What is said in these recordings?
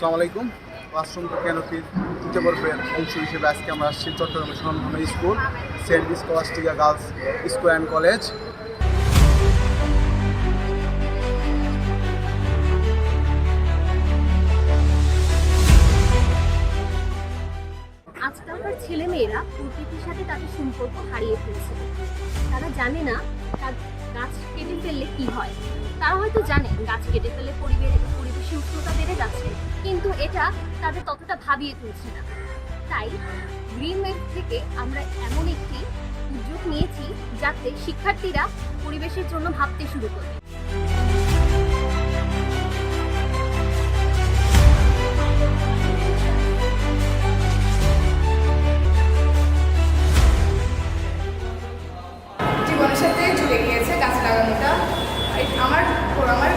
আসসালামু আলাইকুম। ক্লাসরুম ক্যানোপির তৃতীয় পর্বের অংশ হিসেবে আজকে আমরা আসছি চট্টগ্রামের স্বনামধন্য school, Saint Scholastica girls school and college. আজকালকার ছেলেমেয়েরা প্রকৃতির সাথে তাদের সম্পর্ক হারিয়ে ফেলছে। তারা জানে না গাছ কেটে ফেললে কি হয়। তারা হয়তো জানে গাছ কেটে ফেললে পরিবেশ পরিবেশের উষ্ণতা বেড়ে যাচ্ছে, কিন্তু এটা তাদের ততটা ভাবিয়ে তুলছে না। তাই গ্রিন থেকে আমরা এমন একটি উদ্যোগ নিয়েছি যাতে শিক্ষার্থীরা পরিবেশের জন্য ভাবতে শুরু করবে আমার আমার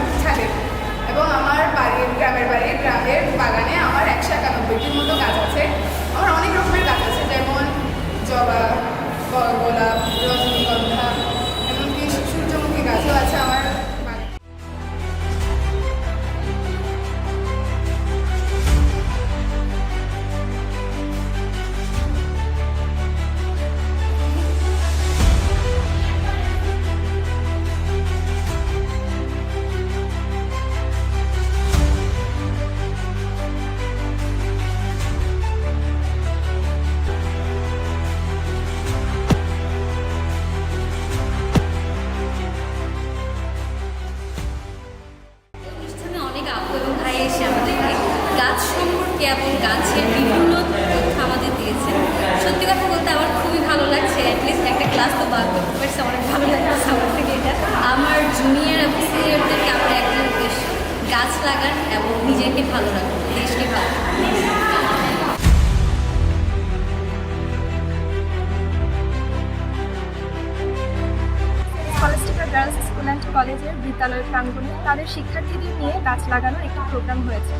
ভাই এসে আমাদেরকে গাছ সম্পর্কে এবং গাছের বিভিন্ন তথ্য আমাদের দিয়েছেন সত্যি কথা বলতে আমার খুবই ভালো লাগছে। অ্যাটলিস্ট একটা ক্লাস তো বাদ করতে পারছি অনেক ভালো লাগছে আমার থেকে এটা। আমার জুনিয়র এবং সিনিয়রদেরকে আমার একটা উদ্দেশ্য গাছ লাগান এবং নিজেকে ভালো রাখুন, দেশকে ভালো রাখুন। গার্লস স্কুল অ্যান্ড কলেজের বিদ্যালয় প্রাঙ্গণে তাদের শিক্ষার্থীদের নিয়ে গাছ লাগানোর একটি প্রোগ্রাম হয়েছে।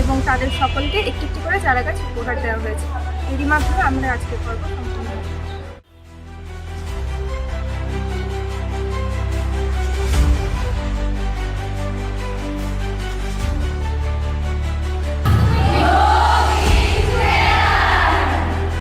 এবং তাদের সকলকে একটি একটি করে চারা গাছ উপহার দেওয়া হয়েছে। এরই মাধ্যমে আমরা আজকে পর্ব সম্পূর্ণ